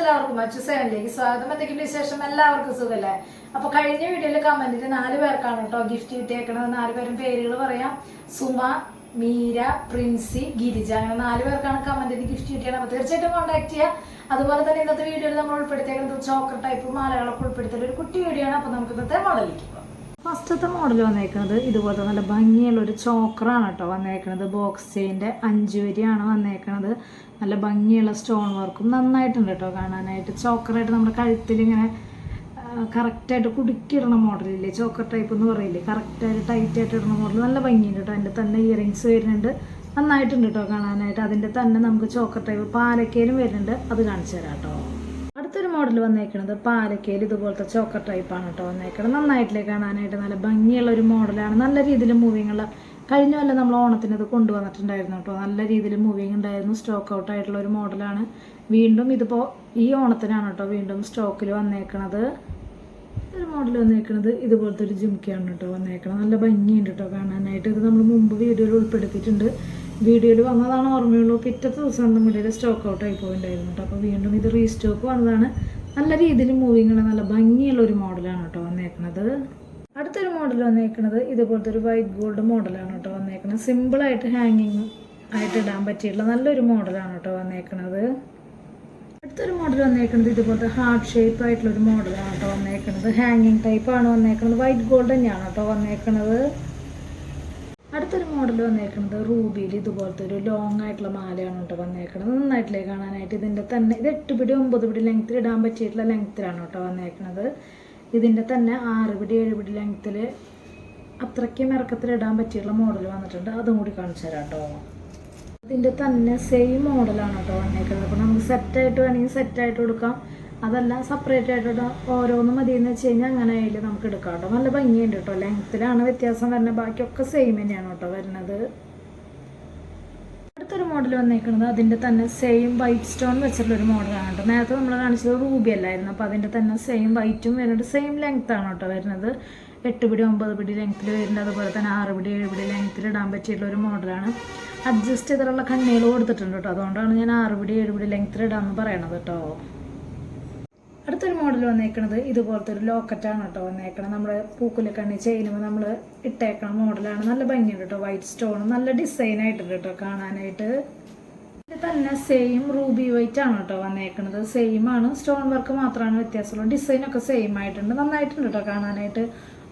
എല്ലാവർക്കും മറ്റു സെവനിലേക്ക് സ്വാഗതം. എന്തെങ്കിലും വിശേഷം? എല്ലാവർക്കും സുഖല്ലേ? അപ്പൊ കഴിഞ്ഞ വീഡിയോയിൽ കമന്റിൽ നാല് പേർക്കാണ് കേട്ടോ ഗിഫ്റ്റ് കിട്ടിയേക്കണത്. നാല് പേരും പേരുകൾ പറയാം. സുമ മീര പ്രിൻസി ഗിരിജ. അങ്ങനെ നാല് പേർക്കാണ് കമന്റിൽ ഗിഫ്റ്റ് കിട്ടിയത് അപ്പൊ തീർച്ചയായിട്ടും കോൺടാക്ട് ചെയ്യുക അതുപോലെ തന്നെ ഇന്നത്തെ വീഡിയോയിൽ നമ്മൾ ഉൾപ്പെടുത്തിയേക്കുന്നത് ചോക്കർ ടൈപ്പ് മാലകളൊക്കെ ഉൾപ്പെടുത്തിയ ഒരു കുട്ടി വീഡിയോ ആണ്. അപ്പൊ നമുക്ക് ഇന്നത്തെ മോഡലിലേക്ക് പോകാം. ഫസ്റ്റത്തെ മോഡൽ വന്നേക്കുന്നത് ഇതുപോലത്തെ നല്ല ഭംഗിയുള്ള ഒരു ചോക്കറാണ് കേട്ടോ വന്നേക്കുന്നത് ബോക്സ് ചെയിന്റെ അഞ്ച് വരിയാണ് വന്നേക്കുന്നത് നല്ല ഭംഗിയുള്ള സ്റ്റോൺ വർക്കും നന്നായിട്ടുണ്ട് കേട്ടോ കാണാനായിട്ട്. ചോക്കറായിട്ട് നമ്മുടെ കഴുത്തിൽ ഇങ്ങനെ കറക്റ്റായിട്ട് കുടുക്കിയിടണ മോഡലില്ലേ ചോക്കർ ടൈപ്പ് എന്ന് പറയില്ലേ? കറക്റ്റായിട്ട് ടൈറ്റ് ആയിട്ട് ഇടുന്ന മോഡൽ നല്ല ഭംഗിയുണ്ട് കേട്ടോ. അതിന്റെ തന്നെ ഇയറിങ്സ് വരുന്നുണ്ട്. നന്നായിട്ടുണ്ട് കേട്ടോ കാണാനായിട്ട്. അതിന്റെ തന്നെ നമുക്ക് ചോക്കർ ടൈപ്പ് പാലക്കയിലും വരുന്നുണ്ട്. അത് കാണിച്ചു തരാം കേട്ടോ. മോഡൽ വന്നേക്കുന്നത് പാലക്കയിൽ ഇതുപോലത്തെ ചോക്കർ ടൈപ്പാണ് കേട്ടോ വന്നേക്കുന്നത് നന്നായിട്ടില്ലേ കാണാനായിട്ട്. നല്ല ഭംഗിയുള്ള ഒരു മോഡലാണ് നല്ല രീതിയിൽ മൂവിങ് ഉള്ള കഴിഞ്ഞ കൊല്ലം നമ്മൾ ഓണത്തിന് ഇത് കൊണ്ടുവന്നിട്ടുണ്ടായിരുന്നു കേട്ടോ നല്ല രീതിയിൽ മൂവിങ് ഉണ്ടായിരുന്നു. സ്റ്റോക്ക് ഔട്ട് ആയിട്ടുള്ള ഒരു മോഡലാണ് വീണ്ടും ഇതിപ്പോൾ ഈ ഓണത്തിനാണ് കേട്ടോ വീണ്ടും സ്റ്റോക്കിൽ വന്നേക്കണത്. ഒരു മോഡൽ വന്നേക്കണത് ഇതുപോലത്തെ ഒരു ജിംക്കിയാണ് കേട്ടോ വന്നേക്കണത്. നല്ല ഭംഗിയുണ്ട് കേട്ടോ കാണാനായിട്ട്. ഇത് നമ്മൾ മുമ്പ് വീഡിയോയിൽ ഉൾപ്പെടുത്തിയിട്ടുണ്ട്. വീഡിയോയിൽ വന്നതാണ് ഓർമ്മയുള്ളൂ. പിറ്റത്തെ ദിവസം നമ്മുടെ സ്റ്റോക്ക് ഔട്ട് ആയി പോയിട്ടുണ്ടായിരുന്നു കേട്ടോ അപ്പോൾ വീണ്ടും ഇത് റീസ്റ്റോക്ക് വന്നതാണ്. നല്ല രീതിയിൽ മൂവിങ് ഉള്ള നല്ല ഭംഗിയുള്ള ഒരു മോഡലാണ് കേട്ടോ വന്നേക്കുന്നത് അടുത്തൊരു മോഡൽ വന്നേക്കുന്നത് ഇതുപോലത്തെ ഒരു വൈറ്റ് ഗോൾഡ് മോഡലാണ് കേട്ടോ വന്നേക്കുന്നത് സിമ്പിളായിട്ട് ഹാങ്ങിങ് ആയിട്ട് ഇടാൻ പറ്റിയിട്ടുള്ള നല്ലൊരു മോഡലാണ് കേട്ടോ വന്നേക്കുന്നത് അടുത്തൊരു മോഡൽ വന്നേക്കുന്നത് ഇതുപോലത്തെ ഹാർട്ട് ഷേപ്പ് ആയിട്ടുള്ള ഒരു മോഡലാണ് കേട്ടോ വന്നേക്കുന്നത് ഹാങ്ങിങ് ടൈപ്പാണ് വന്നേക്കുന്നത് വൈറ്റ് ഗോൾഡ് തന്നെയാണ് കേട്ടോ വന്നേക്കുന്നത് അടുത്തൊരു മോഡൽ വന്നേക്കുന്നത് റൂബിയിൽ ഇതുപോലത്തെ ഒരു ലോങ് ആയിട്ടുള്ള മാലയാണ് കേട്ടോ വന്നേക്കുന്നത് നന്നായിട്ടില്ലേ കാണാനായിട്ട്? ഇതിന്റെ തന്നെ ഇത് എട്ട് പിടി ഒമ്പത് പിടി ലെങ്ത്തിൽ ഇടാൻ പറ്റിയിട്ടുള്ള ലെങ്ത്തിലാണ് കേട്ടോ വന്നേക്കുന്നത് ഇതിന്റെ തന്നെ ആറ് പിടി ഏഴ് പിടി ലെങ്ത്തിൽ അത്രയ്ക്കും ഇറക്കത്തിൽ ഇടാൻ പറ്റിയിട്ടുള്ള മോഡൽ വന്നിട്ടുണ്ട്. അതും കൂടി കാണിച്ചു തരാം കേട്ടോ. ഇതിന്റെ തന്നെ സെയിം മോഡലാണ് കേട്ടോ വന്നേക്കുന്നത് അപ്പോൾ നമുക്ക് സെറ്റായിട്ട് വേണമെങ്കിൽ സെറ്റായിട്ട് കൊടുക്കാം. അതല്ല സെപ്പറേറ്റ് ആയിട്ട്. ഓരോന്ന് മതി എന്ന് വെച്ച് കഴിഞ്ഞാൽ അങ്ങനെ അതിൽ നമുക്ക് എടുക്കാം കേട്ടോ. നല്ല ഭംഗിയുണ്ട് കേട്ടോ. ലെങ്ത്തിലാണ് വ്യത്യാസം വരുന്നത്. ബാക്കിയൊക്കെ സെയിം തന്നെയാണ് കേട്ടോ വരുന്നത്. അടുത്തൊരു മോഡൽ വന്നേക്കുന്നത് അതിന്റെ തന്നെ സെയിം വൈറ്റ് സ്റ്റോൺ വെച്ചിട്ടുള്ള ഒരു മോഡലാണ് കേട്ടോ. നേരത്തെ നമ്മൾ കാണിച്ചത് റൂബി അല്ലായിരുന്നു. അപ്പോൾ അതിന്റെ തന്നെ സെയിം വൈറ്റും വരുന്നുണ്ട്. സെയിം ലെങ്ത് ആണ് കേട്ടോ വരുന്നത്. എട്ട് പിടി ഒമ്പത് പിടി ലെങ്ത്തിൽ വരുന്നുണ്ട്. അതുപോലെ തന്നെ ആറ് പിടി ഏഴ് പിടി ലെങ്ത്തിൽ ഇടാൻ പറ്റിയിട്ടുള്ള ഒരു മോഡലാണ് അഡ്ജസ്റ്റ് ചെയ്തിട്ടുള്ള കണ്ണികൾ കൊടുത്തിട്ടുണ്ട് കേട്ടോ. അതുകൊണ്ടാണ് ഞാൻ ആറ് പിടി ഏഴ് പിടി ലെങ്ത്തിൽ ഇടാമെന്ന് പറയണത് കേട്ടോ. അടുത്തൊരു മോഡൽ വന്നേക്കണത് ഇതുപോലത്തെ ഒരു ലോക്കറ്റാണ് കേട്ടോ വന്നേക്കണത്. നമ്മൾ പൂക്കുലക്കണ്ണി ചെയ്യുമ്പോൾ നമ്മൾ ഇട്ടേക്കണ മോഡലാണ് നല്ല ഭംഗിയുണ്ട് കേട്ടോ. വൈറ്റ് സ്റ്റോൺ നല്ല ഡിസൈൻ ആയിട്ടുണ്ട് കേട്ടോ കാണാനായിട്ട്. ഇത് തന്നെ സെയിം റൂബി വൈറ്റ് ആണ് കേട്ടോ വന്നേക്കണത്. സെയിം ആണ്. സ്റ്റോൺ വർക്ക് മാത്രമാണ് വ്യത്യാസമുള്ളൂ. ഡിസൈനൊക്കെ സെയിം ആയിട്ടുണ്ട്. നന്നായിട്ടുണ്ട് കേട്ടോ കാണാനായിട്ട്.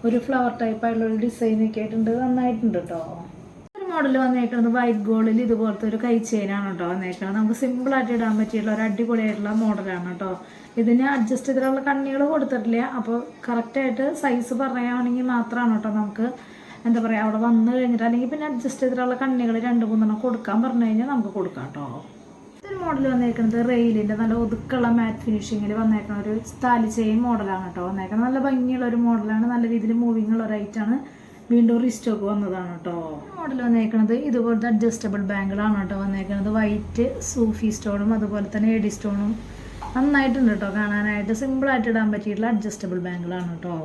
ഒരു ഫ്ലവർ ടൈപ്പ് ആയിട്ടുള്ള ഒരു ഡിസൈൻ ഒക്കെ ആയിട്ടുണ്ട്. നന്നായിട്ടുണ്ട് കേട്ടോ. മോഡൽ വന്നേക്കുന്നത് വൈറ്റ് ഗോൾഡിൽ ഇതുപോലത്തെ ഒരു കൈ ചെയിനാണ് കേട്ടോ വന്നേക്കുന്നത് നമുക്ക് സിമ്പിൾ ആയിട്ട് ഇടാൻ പറ്റിയുള്ള ഒരു അടിപൊളിയായിട്ടുള്ള മോഡലാണ് കേട്ടോ ഇതിന് അഡ്ജസ്റ്റ് ചെയ്തിട്ടുള്ള കണ്ണികൾ കൊടുത്തിട്ടില്ല. അപ്പോൾ കറക്റ്റായിട്ട് സൈസ് പറയുകയാണെങ്കിൽ മാത്രമാണ് കേട്ടോ നമുക്ക് എന്താ പറയുക അവിടെ വന്നു കഴിഞ്ഞിട്ട് അല്ലെങ്കിൽ പിന്നെ അഡ്ജസ്റ്റ് ചെയ്തിട്ടുള്ള കണ്ണികൾ രണ്ട് മൂന്നെണ്ണം കൊടുക്കാൻ പറഞ്ഞു കഴിഞ്ഞാൽ നമുക്ക് കൊടുക്കാം കേട്ടോ ഇതൊരു മോഡൽ വന്നേക്കുന്നത് റെയിലിന്റെ നല്ല ഒതുക്കുള്ള മാറ്റ് ഫിനിഷിങ്ങിൽ വന്നേക്കുന്ന ഒരു താലി ചെയിൻ മോഡലാണ് കേട്ടോ വന്നേക്കുന്നത് നല്ല ഭംഗിയുള്ള ഒരു മോഡലാണ് നല്ല രീതിയിൽ മൂവിങ്ങുള്ള ഒരു ഐറ്റാണ് വീണ്ടും റീസ്റ്റോക്ക് വന്നതാണ് കേട്ടോ. മോഡൽ വന്നേക്കുന്നത് ഇതുപോലത്തെ അഡ്ജസ്റ്റബിൾ ബാങ്കിളാണ് കേട്ടോ വന്നേക്കുന്നത് വൈറ്റ് സൂഫി സ്റ്റോണും അതുപോലെ തന്നെ എഡി സ്റ്റോണും നന്നായിട്ടുണ്ട് കേട്ടോ കാണാനായിട്ട്. സിമ്പിളായിട്ട് ഇടാൻ പറ്റിയിട്ടുള്ള അഡ്ജസ്റ്റബിൾ ബാങ്കിളാണ് കേട്ടോ.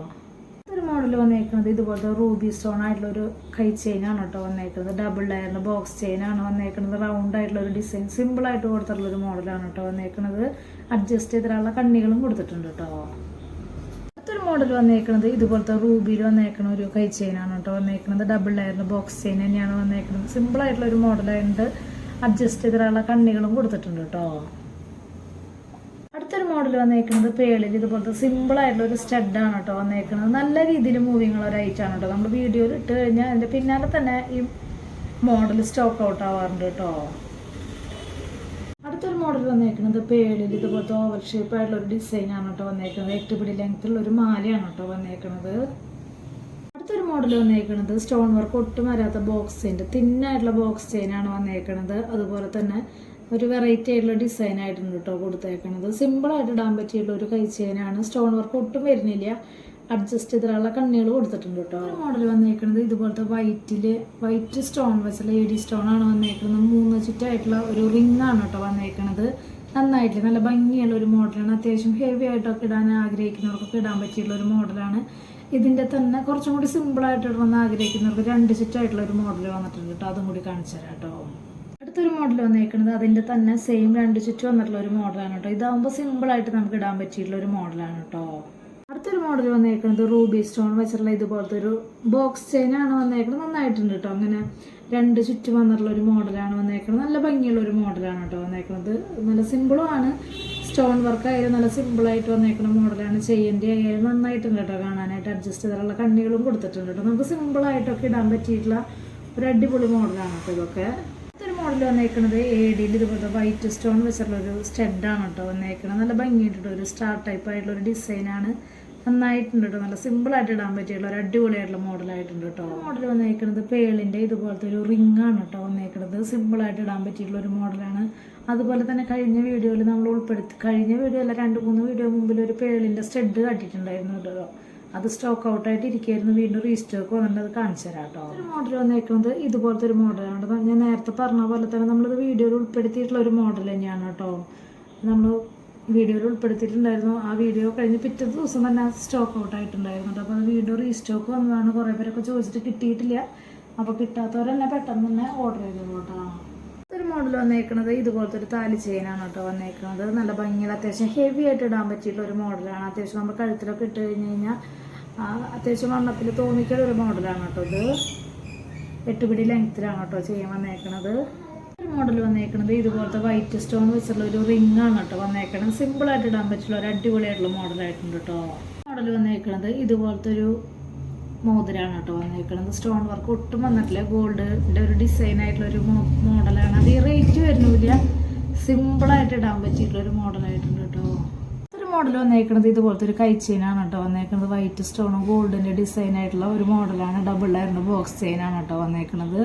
ഒരു മോഡൽ വന്നേക്കുന്നത് ഇതുപോലത്തെ റൂബി സ്റ്റോൺ ആയിട്ടുള്ള ഒരു കൈ ചെയിനാണ് കേട്ടോ വന്നേക്കുന്നത് ഡബിൾ ലയറിന്റെ ബോക്സ് ചെയിനാണ് വന്നേക്കുന്നത് റൗണ്ട് ആയിട്ടുള്ള ഒരു ഡിസൈൻ സിമ്പിളായിട്ട് കൊടുത്തിട്ടുള്ള ഒരു മോഡലാണ് കേട്ടോ വന്നേക്കുന്നത് അഡ്ജസ്റ്റ് ചെയ്തിട്ടുള്ള കണ്ണികളും കൊടുത്തിട്ടുണ്ട് കേട്ടോ. മോഡൽ വന്നേക്കുന്നത് ഇതുപോലത്തെ റൂബിയിൽ വന്നേക്കണ ഒരു കൈ ചെയിനാണ് കേട്ടോ. വന്നേക്കുന്നത് ഡബിൾ ലെയറിന്റെ ബോക്സ് ചെയിൻ തന്നെയാണ് വന്നേക്കുന്നത് സിമ്പിളായിട്ടുള്ള ഒരു മോഡലായിട്ട് അഡ്ജസ്റ്റ് ചെയ്തിട്ടുള്ള കണ്ണികളും കൊടുത്തിട്ടുണ്ട് കേട്ടോ. അടുത്തൊരു മോഡൽ വന്നേക്കുന്നത് പേളിൽ ഇതുപോലത്തെ സിമ്പിൾ ആയിട്ടുള്ള ഒരു സ്റ്റഡാണ് കേട്ടോ വന്നേക്കുന്നത് നല്ല രീതിയിൽ മൂവിങ് ഉള്ള ഒരു ഐറ്റാണ് കേട്ടോ. നമ്മൾ വീഡിയോയിൽ ഇട്ട് കഴിഞ്ഞാൽ അതിന്റെ പിന്നാലെ തന്നെ ഈ മോഡൽ സ്റ്റോക്ക് ഔട്ട് ആവാറുണ്ട് കേട്ടോ. മോഡൽ വന്നേക്കുന്നത് പേളിൽ ഇതുപോലത്തെ ഓവർ ഷേപ്പായിട്ടുള്ള ഒരു ഡിസൈനാണ് കേട്ടോ വന്നേക്കുന്നത് എട്ട് പിടി ലെങ്ത്തുള്ള ഒരു മാലയാണ് കേട്ടോ വന്നേക്കുന്നത് അടുത്തൊരു മോഡൽ വന്നേക്കുന്നത് സ്റ്റോൺ വർക്ക് ഒട്ടും വരാത്ത ബോക്സ് ചെയിന്റെ തിന്നായിട്ടുള്ള ബോക്സ് ചെയിനാണ് വന്നേക്കുന്നത് അതുപോലെ തന്നെ ഒരു വെറൈറ്റി ആയിട്ടുള്ള ഡിസൈൻ ആയിട്ടുണ്ട് കേട്ടോ കൊടുത്തേക്കുന്നത് സിമ്പിളായിട്ട് ഇടാൻ പറ്റിയുള്ള ഒരു കൈ ചെയിനാണ് സ്റ്റോൺ വർക്ക് ഒട്ടും വരുന്നില്ല. അഡ്ജസ്റ്റ് ചെയ്തിട്ടുള്ള കണ്ണികൾ കൊടുത്തിട്ടുണ്ട് കേട്ടോ മോഡൽ വന്നേക്കുന്നത് ഇതുപോലത്തെ വൈറ്റിൽ വൈറ്റ് സ്റ്റോൺ വെച്ചുള്ള എ ഡി സ്റ്റോൺ ആണ് വന്നേക്കുന്നത് മൂന്ന് ചുറ്റായിട്ടുള്ള ഒരു റിംഗ് ആണ് കേട്ടോ വന്നേക്കുന്നത് നന്നായിട്ട് നല്ല ഭംഗിയുള്ള ഒരു മോഡലാണ് അത്യാവശ്യം ഹെവി ആയിട്ടൊക്കെ ഇടാൻ ആഗ്രഹിക്കുന്നവർക്കൊക്കെ ഇടാൻ പറ്റിയുള്ള ഒരു മോഡലാണ് ഇതിന്റെ തന്നെ കുറച്ചും കൂടി സിമ്പിളായിട്ട് ഇടണമെന്ന് ആഗ്രഹിക്കുന്നവർക്ക് രണ്ട് ചുറ്റായിട്ടുള്ള ഒരു മോഡൽ വന്നിട്ടുണ്ട് കേട്ടോ അതും കൂടി കാണിച്ചു തരാം കേട്ടോ അടുത്തൊരു മോഡൽ വന്നേക്കുന്നത് അതിന്റെ തന്നെ സെയിം രണ്ട് ചുറ്റും വന്നിട്ടുള്ള ഒരു മോഡലാണ് കേട്ടോ ഇതാകുമ്പോൾ സിമ്പിളായിട്ട് നമുക്ക് ഇടാൻ പറ്റിയിട്ടുള്ള ഒരു മോഡലാണ് കേട്ടോ അടുത്തൊരു മോഡൽ വന്നേക്കുന്നത് റൂബി സ്റ്റോൺ വെച്ചിട്ടുള്ള ഇതുപോലത്തെ ഒരു ബോക്സ് ചെയിനാണ് വന്നേക്കുന്നത് നന്നായിട്ടുണ്ട് കേട്ടോ അങ്ങനെ രണ്ട് ചുറ്റും വന്നിട്ടുള്ള ഒരു മോഡലാണ് വന്നേക്കുന്നത് നല്ല ഭംഗിയുള്ള ഒരു മോഡലാണ് കേട്ടോ വന്നേക്കുന്നത് നല്ല സിമ്പിളും ആണ്. സ്റ്റോൺ വർക്ക് ആയാലും നല്ല സിമ്പിളായിട്ട് വന്നേക്കുന്ന മോഡലാണ് ചെയ്യേണ്ടി ആയാലും നന്നായിട്ടുണ്ട് കേട്ടോ കാണാനായിട്ട്. അഡ്ജസ്റ്റ് ചെയ്തിട്ടുള്ള കണ്ണികളും കൊടുത്തിട്ടുണ്ട് കേട്ടോ നമുക്ക് സിമ്പിളായിട്ടൊക്കെ ഇടാൻ പറ്റിയിട്ടുള്ള ഒരു അടിപൊളി മോഡലാണ് കേട്ടോ ഇതൊക്കെ. അടുത്തൊരു മോഡൽ വന്നേക്കുന്നത് എ ഡിയിൽ ഇതുപോലത്തെ വൈറ്റ് സ്റ്റോൺ വെച്ചിട്ടുള്ള ഒരു സ്റ്റെഡാണ് കേട്ടോ വന്നേക്കുന്നത് നല്ല ഭംഗിയായിട്ടുള്ള ഒരു സ്റ്റാർ ടൈപ്പ് ആയിട്ടുള്ള ഒരു ഡിസൈനാണ് നന്നായിട്ടുണ്ട് കേട്ടോ നല്ല സിമ്പിളായിട്ട് ഇടാൻ പറ്റിയുള്ള ഒരു അടിപൊളിയായിട്ടുള്ള മോഡലായിട്ടുണ്ട് കേട്ടോ മോഡൽ വന്നേക്കുന്നത് പേളിന്റെ ഇതുപോലത്തെ ഒരു റിംഗ് ആണ് കേട്ടോ വന്നേക്കുന്നത് സിമ്പിളായിട്ട് ഇടാൻ പറ്റിയിട്ടുള്ള ഒരു മോഡലാണ്. അതുപോലെ തന്നെ കഴിഞ്ഞ വീഡിയോയിൽ നമ്മൾ ഉൾപ്പെടുത്തി കഴിഞ്ഞ വീഡിയോ അല്ല രണ്ട് മൂന്ന് വീഡിയോ മുമ്പിൽ ഒരു പേളിന്റെ സ്റ്റെഡ് കട്ടിട്ടുണ്ടായിരുന്നു കേട്ടോ അത് സ്റ്റോക്ക് ഔട്ട് ആയിട്ട് ഇരിക്കുകയായിരുന്നു വീണ്ടും റീസ്റ്റോക്ക് വന്നിട്ട് അത് കാണിച്ചു തരാം കേട്ടോ ഒരു മോഡൽ വന്നേക്കുന്നത് ഇതുപോലത്തെ ഒരു മോഡലാണ് ഞാൻ നേരത്തെ പറഞ്ഞ പോലെ തന്നെ നമ്മളിത് വീഡിയോയിൽ ഉൾപ്പെടുത്തിയിട്ടുള്ള ഒരു മോഡൽ തന്നെയാണ് കേട്ടോ നമ്മൾ വീഡിയോയിൽ ഉൾപ്പെടുത്തിയിട്ടുണ്ടായിരുന്നു. ആ വീഡിയോ കഴിഞ്ഞ് പിറ്റേ ദിവസം തന്നെ സ്റ്റോക്ക് ഔട്ട് ആയിട്ടുണ്ടായിരുന്നു. അപ്പോൾ അത് വീണ്ടും റീസ്റ്റോക്ക് വന്നതാണ്. കുറേ പേരൊക്കെ ചോദിച്ചിട്ട് കിട്ടിയിട്ടില്ല. അപ്പോൾ കിട്ടാത്തവരെന്നെ പെട്ടെന്ന് തന്നെ ഓർഡർ ചെയ്തോളൂ കേട്ടോ. ഒരു മോഡൽ വന്നേക്കുന്നത് ഇതുപോലത്തെ ഒരു താലി ചെയിനാണ് കേട്ടോ വന്നേക്കുന്നത് നല്ല ഭംഗിയിൽ അത്യാവശ്യം ഹെവി ആയിട്ട് ഇടാൻ പറ്റിയിട്ടുള്ള ഒരു മോഡലാണ് അത്യാവശ്യം നമ്മൾ കഴുത്തിലൊക്കെ ഇട്ട് കഴിഞ്ഞ് കഴിഞ്ഞാൽ അത്യാവശ്യം വണ്ണത്തിൽ തോന്നിക്കുന്ന ഒരു മോഡലാണ് കേട്ടോ ഇത്. എട്ടുപിടി ലെങ്ത്തിലാണ് കേട്ടോ ചെയ്യാൻ വന്നേക്കണത്. ഒരു മോഡൽ വന്നേക്കണത് ഇതുപോലത്തെ വൈറ്റ് സ്റ്റോൺ വെച്ചുള്ള ഒരു റിംഗ് ആണ് കേട്ടോ സിമ്പിൾ ആയിട്ട് ഇടാൻ പറ്റുള്ള ഒരു അടിപൊളിയായിട്ടുള്ള മോഡലായിട്ടുണ്ട് കേട്ടോ. മോഡൽ വന്നേക്കണത് ഇതുപോലത്തെ ഒരു മോതിരാണ് കേട്ടോ വന്നേക്കണത്. സ്റ്റോൺ വർക്ക് ഒട്ടും വന്നിട്ടില്ല. ഗോൾഡിന്റെ ഒരു ഡിസൈൻ ആയിട്ടുള്ള ഒരു മോഡലാണ് അത് ഈ റേറ്റ് വരുന്നില്ല. സിമ്പിളായിട്ട് ഇടാൻ പറ്റിയിട്ടുള്ള ഒരു മോഡലായിട്ടുണ്ട് കേട്ടോ. ഒരു മോഡൽ വന്നേക്കണത് ഇതുപോലത്തെ ഒരു കൈച്ചെയിനാണ് കേട്ടോ വന്നേക്കണത്. വൈറ്റ് സ്റ്റോണും ഗോൾഡിന്റെ ഡിസൈൻ ആയിട്ടുള്ള ഒരു മോഡലാണ് ഡബിൾ ആയിരുന്നു ബോക്സ് ചെയിനാണ് കേട്ടോ വന്നേക്കണത്.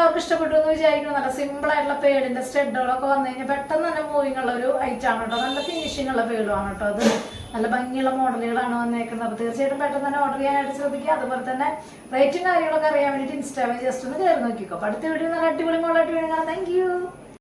എല്ലാവർക്കും ഇഷ്ടപ്പെട്ടു എന്ന് വിചാരിക്കുന്നു. നല്ല സിമ്പിൾ ആയിട്ടുള്ള പേടിന്റെ സ്റ്റെഡുകളൊക്കെ വന്നു കഴിഞ്ഞാൽ പെട്ടെന്ന് തന്നെ മൂവിങ് ഉള്ള ഒരു ഐറ്റം ആണ് കേട്ടോ. നല്ല ഫിനിഷിംഗ് ഉള്ള പേടുമാണ് കേട്ടോ അത്. നല്ല ഭംഗിയുള്ള മോഡലുകളാണ് വന്നേക്കുന്നത്. അപ്പോൾ തീർച്ചയായിട്ടും പെട്ടെന്ന് തന്നെ ഓർഡർ ചെയ്യാനായിട്ട് ശ്രദ്ധിക്കുക. അതുപോലെ തന്നെ റേറ്റും കാര്യങ്ങളൊക്കെ അറിയാൻ വേണ്ടിയിട്ട് ഇൻസ്റ്റാഗ്രാം ജസ്റ്റ് ഒന്ന് കയറി നോക്കിക്കോ. അടുത്ത വീഡിയോ നല്ല അടിപൊളി മോഡലായിട്ട് വേണം താങ്ക് യു